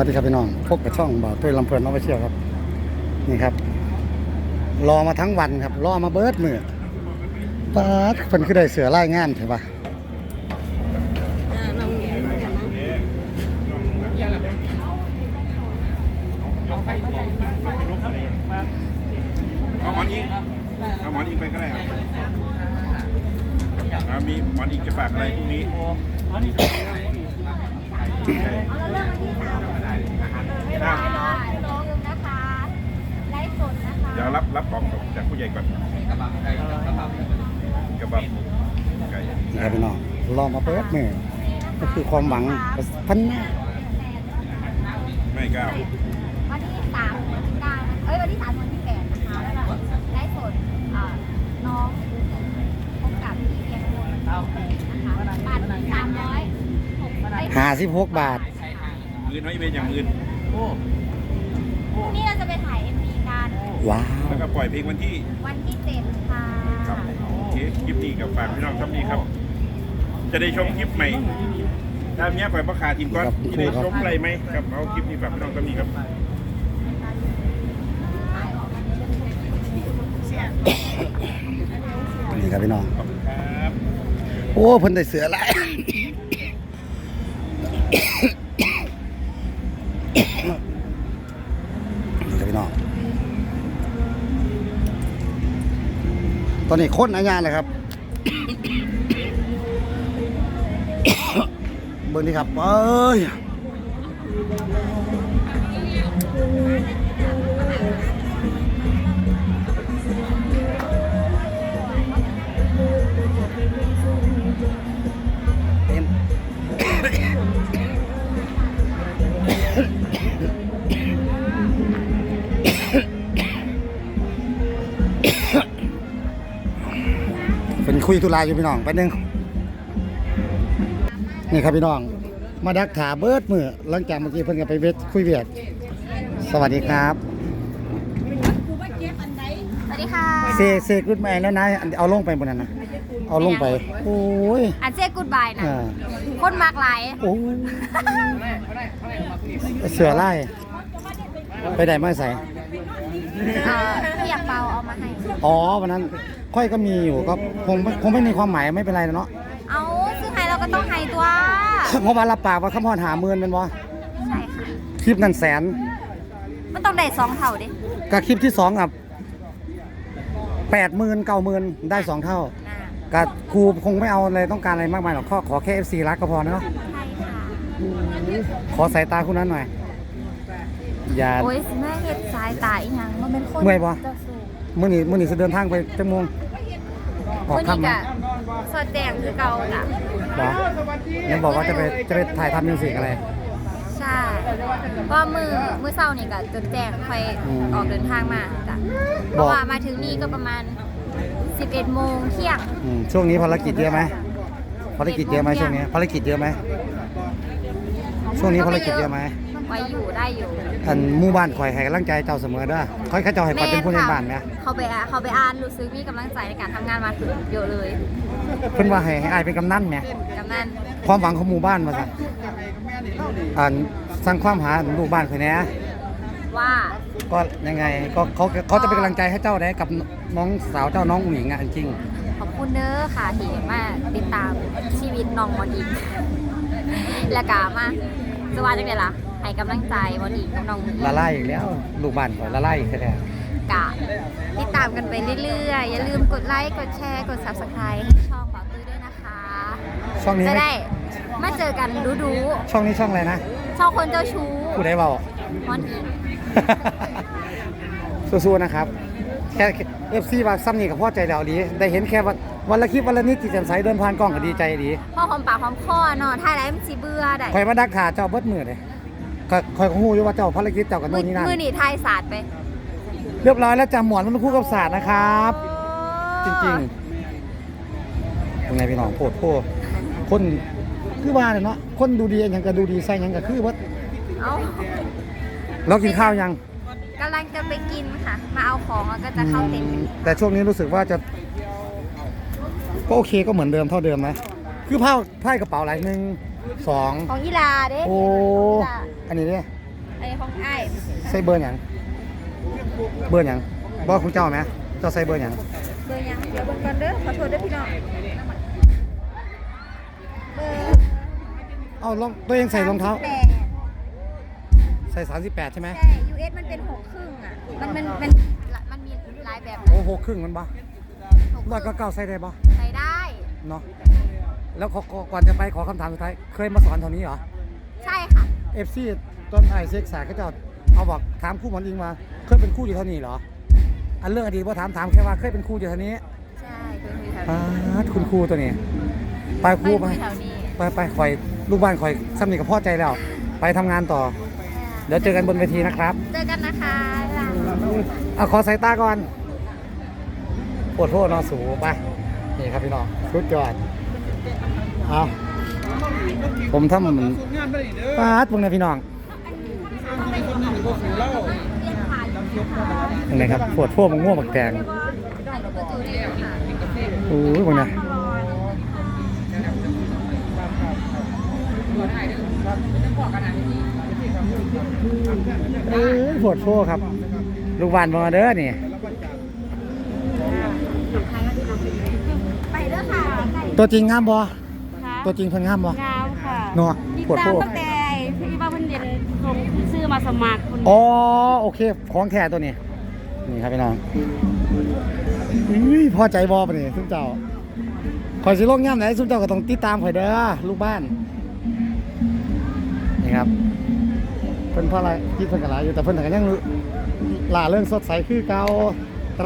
วัสดีครับพี่น้องพบกับช่องบ่าวตุ้ยลำเพลินน้องไปเชี่ยวครับ นี่ครับ รอมาทั้งวันครับ รอมาเบิร์ดมือป้าเพิ่นคือได้เสือไล่งานใช่ปะเอาหมอนอิงเอาหมอนอิงไปก็ได้ครับมีหมอนอิงจะฝากอะไรพรุ่งนี้ เดี๋ยวรับรับของจากผู้ใหญ่ก่อนกระบับไก่นี่ครับพี่น้องรอมาเบิดมือก็คือความหวังพันหน้าไม่ก้าววันที่สามเก้าเอ้ยวันที่สามวันที่แปดนะคะแล้วก็ไลฟ์สดอ่าน้องพบกับพี่เพียงคนนะคะบัตรสามร้อย หกเอ้ยห้าสิบหกบาทอื่นน้อยเป็นอย่างอื่นพรุ่งนี้เราจะไปถ่ายเอ็มวีกัน ว้าว แล้วก็ปล่อยเพลงวันที่วันที่เจ็ดค่ะครับโอเคคลิปนี้กับฝากพี่น้องท่านนี้ครับ จะได้ชมคลิปใหม่ถ้าเนี้ยปล่อยประคาทีมก่อนจะได้ชมอะไรไหมครับเอาคลิปนี้ฝากพี่น้องท่านนี้ครับนี่ครับพี่น้อง ขอบคุณครับ โอ้เพิ่นได้เสือไล่นี่ ตอนนี้ค้นอาญาเลยครับ เบิร์นี่ครับเอ้ย คุยธุระอยู่พี่น้องไปบนึงนี่ครับพี่น้อง มาดักขาเบิดมือหลังจากเมื่อกี้เพิ่นก็ไปเวทคุยเวียดสวัสดีครับสวัสดีค่ะเซเซกุดแมนแล้วนะอันเอาลงไปบนนั้นนะเอาลงไปโอ้ยอันเจ๊กูดบายนะอ่าคนมากหลายโอ้ยเสือไล่ไปไหนมาใส่เอ่อพี่อยากเปาเอามาให้อ๋อวันนั้น ค่อยก็มีอยู่ก็คงไม่คงไม่มีความหมายไม่เป็นไรเนาะเอาซึ่งให้เราก็ต้องให้ตัวเพราะว่ารับปากว่าคำพรหาเมือนเป็นวะใช่ค่ะคลิปนั้นแสน มันต้องได้สองเท่าดิกับคลิปที่สองอะแปดหมื่นเก้าหมื่นได้สองเท่าอ่ากับครูคงไม่เอาอะไรต้องการอะไรมากมายหรอกขอขอแค่ FC รักก็พอเนาะใช่ค่ะ ขอสายตาคุณนั้นหน่อยอย่า โอ้ยสิแม่เห็ดสายตาอีหยังมันเป็นคนเมื่อยปะเจ้าสู้ มื่อนี้มื่อนี้จะเดินทางไปจังมงออกวันนี้ค่ำกะนะสอดแจงคือเก่าจ้ะเหรอยังบอกว่าจะไปจะไปถ่ายทำมิวสิกอะไร ใช่เพราะว่ามือมือเศร้านี่ก็จดแจ้งค่อยอืมออกเดินทางมาจ้ะเพบอก ราะว่ามาถึงนี่ก็ประมาณ 11โมงเที่ยง อืมช่วงนี้ภารกิจเยอะไหมภารกิจเยอะไหมช่วงนี้ภารกิจเยอะไหมช่วงนี้ภารกิจเยอะไหม ไว้อยู่ได้อยู่อันหมู่บ้านคอยให้กำลังใจเจ้าเสมอเด้อคอยเข้าเจ้าให้คอยเป็นผู้ในบ้านไหมเขาไปอะเขาไปอ่านรู้สึกมีกำลังใจในการทำงานมาถึงเยอะเลยเพิ่นว่าให้ให้อายเป็นกำนันไหมกำนันความหวังของหมู่บ้านมาสั่นอันสร้างความหาลูกบ้านคอยแหน่ว่าก็ยังไงก็เขาเขาจะเป็นกำลังใจให้เจ้าได้กับน้องสาวเจ้าน้องอุ๋งอิงอะจริงขอบคุณเด้อค่ะที่มาติดตามชีวิตน้องมอดีและกามาสวัสดีเลยล่ะ ให้กำลังใจมอดีกับน้องๆละลายอีกแล้ว ลูกบ้านคอยละลายอีกแท้กะติดตามกันไปเรื่อยๆ อย่าลืมกดไลค์ กดแชร์ กด subscribe ให้ช่องเป่าตุ้ยด้วยนะคะๆช่องนี้จะไม่ได้มาเจอกันดูดูช่องนี้ช่องอะไรนะ ๆช่องคนเจ้าชู้ผู้ใดเบามอนอิงสู้ๆนะครับ แค่เอฟซีว่าซ้ำนี่กับพ่อใจเราดี ได้เห็นแค่วันวันละคลิปวันละนิดจิตแจ่มใสเดินผ่านกล้องก็ดีใจดีพ่อหอมปากหอมคอเนอนถ่ายแล้วมันสีเบื่อได้ คอยมาดักขาเจ้าเบิดมือเลย คอยคอยของหูอยู่ว่าเจ้าภารกิจเจ้ากับมืโน่อนนี่นั่นมือหนีถ่ายศาสตร์ไปเรียบร้อยแล้วจำหมอนมันคู่กับศาสตร์นะครับ จริงๆยังไงพี่น้องโพดโพดคนคือว่าเนี่ยเนาะคนดูดีอันหยังก็ดูดีใส่หยังก็คือว่าเอ้าเรากินข้าวยังกำลังจะไปกินค่ะ มาเอาของแล้วก็จะเข้าเต็นท์อืมแต่ช่วงนี้รู้สึกว่าจะก็โอเคก็เหมือนเดิมเท่าเดิมนะ คือผ้าผ้ากระเป๋าหลายหนึ่งสองของยีลาเด้โอ้ยีลาอันนี้เนี่ยไอ้ของไอ้ใส่เบอร์หยังเบอร์หยังบ่ของเจ้าไหมเจ้าใส่เบอร์หยังเบอร์ยังเดี๋ยวเบอร์ก่อนเด้อขอโทษเด้อพี่น้องเบอร์เอารองตัวเองใส่รองเท้าแปดใส่38ใช่ไหมใช่ US มันเป็นหกครึ่งอะ มันมันมันมันมีหลายแบบโอ้โหครึ่งมันบ่หกคร้อยก็รึ่งเก้าใส่ได้บ่ใส่ได้ เนาะ แล้วขอขอก่อนจะไปขอคำถามสุดท้าย เคยมาสอนแถวนี้เหรอใช่ค่ะ FC ต้นไอเซ็กสายก็จะเอาบอกถามครู่หมอนอิงมาเคยเป็นครู่อยู่เท่านี้เหรอ อันเรื่องอดีตว่าถามถามแค่ว่าเคยเป็นครู่อยู่เท่านี้ใช่เคยคุยแถวปานี้ดคุณครูตัวนี้ ไปครูไป คุยแถวนี้ไปไปคอยลูกบ้านคอยสำนึกกับพ่อใจแล้ว ไปทำงานต่อ เดี๋ยวเจอกันบนเวทีนะครับ เจอกันนะคะบ๊ายบาย เอาขอสายตาก่อนปวดโทษนอสูไป นี่ครับพี่น้องสุดยอด เอาผมทำมันปาดพวกนี้พี่น้องเรียนผ่านอยู่ค่ะตรงไหนครับปวดพวกมังม่วงบักแตงโอ้ยพวกนี้เอ้ยปวดโพวกครับ ลูกบ้านมาเด้อนี่ ไปเด้อค่ะไก่ ตัวจริงงามบ่ค่ะตัวจริงเพิ่นงามบ่งามค่ะเนาะติดปวดตาโพมวกตั้งแต่ที่ว่าเพิ่นเรียนส่งซื้อมาสมัครคนอ๋อโอเค ของแท้ตัวนี้ นี่ครับพี่น้องอุ้ยพอใจบอปะนี่ทุกเจ้าคอยสิลงย่ำไหนทุกเจ้าก็ต้องติดตามข่อยเด้อลูกบ้าน นี่ครับ เพิ่นเพราะอะไรคิดเพิ่นกันหลายอยู่แต่เพิ่นก็ยังล่าเรื่องสดใสคือเก่า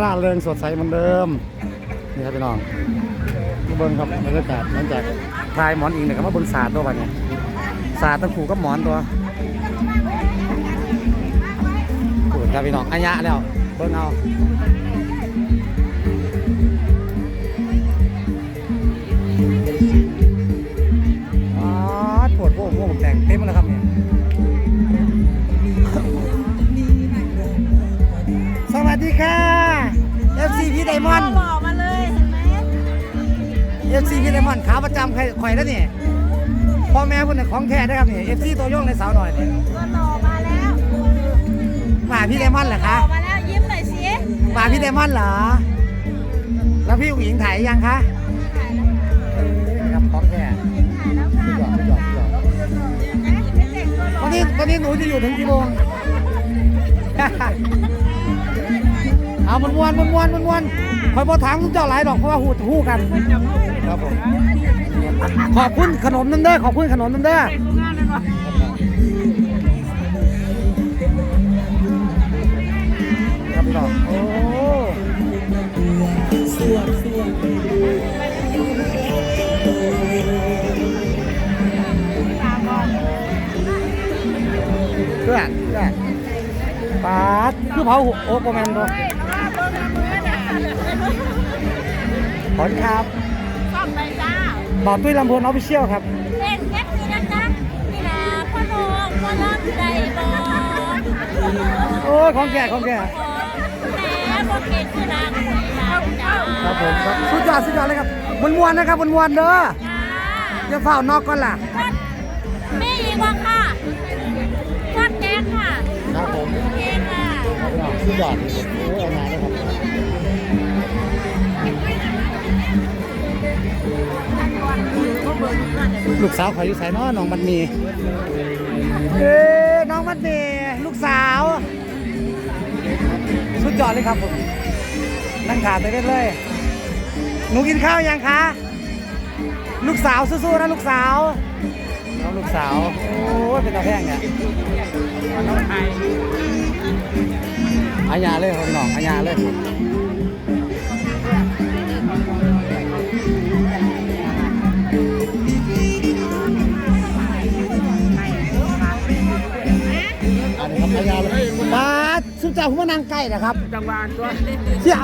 ร่าเริงสดใสเหมือนเดิม นี่ครับพี่น้องมา เบิ่งครับบรรยากาศหลังจากทายหมอนอิงเนี่ยก็มาเบิ่งศาสตร์ตัวบัดนี้ศาสตร์ต้องขู่กับหมอนตัวขูดครับพี่น้องอัญญะแล้วเบิ่งเอาอ๋อปวดโว้โว้แต่งเต็มแล้วครับเนี่ยสวัสดีค่ะ FC พี่ไดมอนด์ FC พี่ไดมอนด์ขาประจำใครข่อยแล้วนี่พ่อแม่คนน่ะของแท้นะครับนี่ FC ตัวโยงในสาวหน่อยนี่ก็รอมาแล้วมาพี่ไดมอนด์เหรอรคะอมาแล้วยิ้มหน่อยสิมาพี่ไดมอนด์เหรอ แล้วพี่อุ๋งอิงถ่ายยังคะเอ้ยครับของแท้ถ่ายแล้วค่ะสุดยอดสุดยอดสุดยอดวันนี้วันนี้หนูจะอยู่ถึงกี่โมง เอามันมวนมันมวนมันมวน คอยบอถามคุณเจ้าหลายดอกเพราะว่าหูหูกัน ครับผมขอบคุณขนมน้ำเด้อขอบคุณขนมน้ำเด้อครับพี่น้องโอ้เพื่อนเพื่อนปาดคือเผาหุโอ้โปรแมนตัว ขอบคุณครับซ่อมไปจ้าบอกตุ้ยลำพูนออฟฟิเชียลครับเล่นแค่นี้นะจ๊ะนี่นะพ่อโลงพ่อโลงใจบอโอ้ยของแก่ของแก่แหมบ่เก่งคือนะคุยนะจ้าครับผมครับสุดยอดสุดยอดเลยครับมวนมวนๆนะครับมวนมวนๆเด้ออย่าเฝ้านอกก่อนล่ะมีอีกว่าค่ะทอดแกงค่ะครับผมแกงค่ะสุดยอดโอ้ยเอามาเลยครับ ลูกสาวขอยอยู่ไสเนาะน้องมันมีเอ้ยน้องมันมีลูกสาว สุดยอดเลยครับผมนั่งขาไปเรื่อยเลยหนูกินข้าวยังคะ ลูกสาวสู้ๆนะลูกสาวน้องลูกสาวโอ้ยเป็นตาแพงเนี่ยอาญาเลยครับน้องอาญาเลย จ้าคุณมานางไก่นะครับจังหวานตัวเสี่ย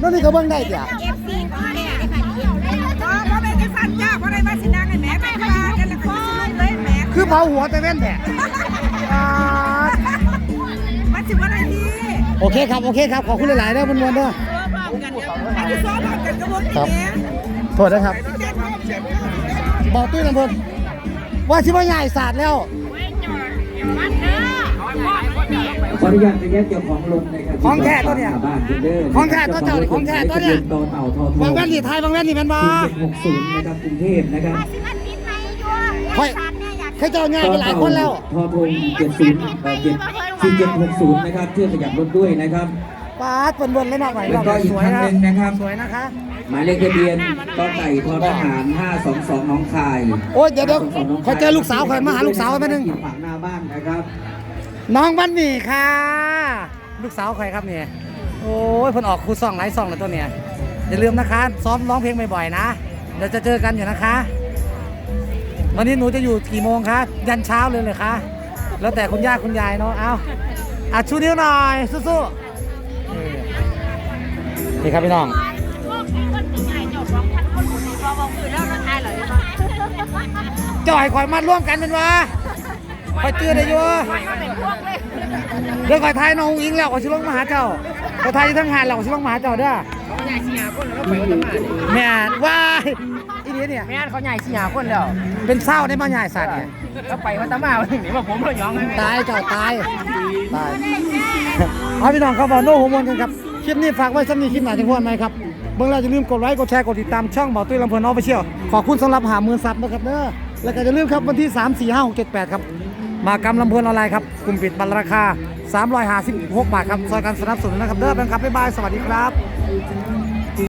นั่นนี่ก็เบิ่งได้เสี่ยเอฟซีก็เนี่ยได้ค่ะเดียวได้ค่ะก็บ่เป็นจังซั่นจ้าบ่ได้มาสินางให้แม่ไปว่ากันละคนสิลงเลยแม่คือเผาหัวแต่เว้นแท้บาสมันสิบ่ได้ดีโอเคครับโอเคครับขอบคุณหลายๆเด้อมันมวนๆเด้ออันที่ซ้อมกันก็บ่ครับแม่โทษนะครับบอกตุ้ยลำพนว่าชิว่าใหญ่ศาสตร์แล้วมันเด้ อพ่อออนุญาตไปแยกเจ้าของรถนะครับของแท้ตัวเนี่ยบ้านคุณเด้อของแท้ตัวเจ้านี่ของแท้ตัวเนี่ยต่อเต่าทอทบางแว่นสีไทยบางแว่นนี่แม่นบ่สี่เจ็ดหกศูนย์นะครับกรุงเทพนะครับว่าสิมันปิดไหมอยู่ค่อยสัตว์เนี่ยอยากเคยเจอง่ายไปหลายคนแล้วทอทงเจ็ดศูนย์เจ็ดสี่เจ็ดหกศูนย์นะครับเพื่อขยับรถด้วยนะครับปาดเปิ่นๆเลยเนาะไหวแล้วก็อีกสวคัยนนะหนึ่งนะครับสวยนะคะหมายเลขทะเบียนก็ไก่ทอทหาร 522 น้องคาย โอ้ยเดี๋ยวเดี๋ยวขอเจอลูกสาวขอมาหาลูกสาวแป๊บนึงอยู่ฝั่งหน้าบ้านนะครับ น้องบันนี่ค่ะ ลูกสาวใครครับเนี่ยโอ้ยเพิ่นออกครูซองหลายซองเลยตัวเนี่ยอย่าลืมนะคะ ซ้อมร้องเพลงบ่อยๆนะเดี๋ยวจะเจอกันอยู่นะคะ วันนี้หนูจะอยู่กี่โมงคะยันเช้าเลยเลยคะแล้วแต่คุณย่าคุณยายเนาะเอาอะชูนิ้วหน่อยสู้ๆนี่ครับพี่น้องพวกที่คนที่ใหญ่จบร้องพันคนคนนี้พอบอกคือแล้วเราทายเหรอจ่อยข่อยมัดร่วมกันเป็นวะ ข่อยเตือนได้อยู่เป็นพวกเลยเดี๋ยวข่อยทายน้องอิงแล้วข่อยชิลงมาหาเจ้าข่อยทายอยู่ทั้งหานแล้วข่อยชิลงมาหาเจ้าเด้อแม่นว้ายอีนี้เนี่ยแม่นเขาใหญ่สี่หาคนแล้วเป็นเศร้าได้มาใหญ่สัตว์เนี่ยก็ไปวัดตะมาวันนี้ว่าผมเราย้องให้แม่ตายเจ้าตายตายเอาพี่น้องครับบอกโน้โฮมอนกันครับคลิปนี้ฝากไว้สักนิดคลิปหนาจังหวัดไหมครับเบื้องแรกอย่าลืมกดไลค์กดแชร์กดติดตามช่องเบาตุ้ยลำเพลินออฟฟิเชียลขอบคุณสำหรับหามือซับนะครับเด้อแล้วก็อย่าลืมครับวันที่ 3 4 5 6 7 8 ครับ มากรรมลำเพลินออนไลน์ครับกลุ่มปิดบัตรราคา 356 บาทครับซอยการสนับสนุนนะครับเด้อแบงค์ครับบ๊ายบาย สวัสดีครับ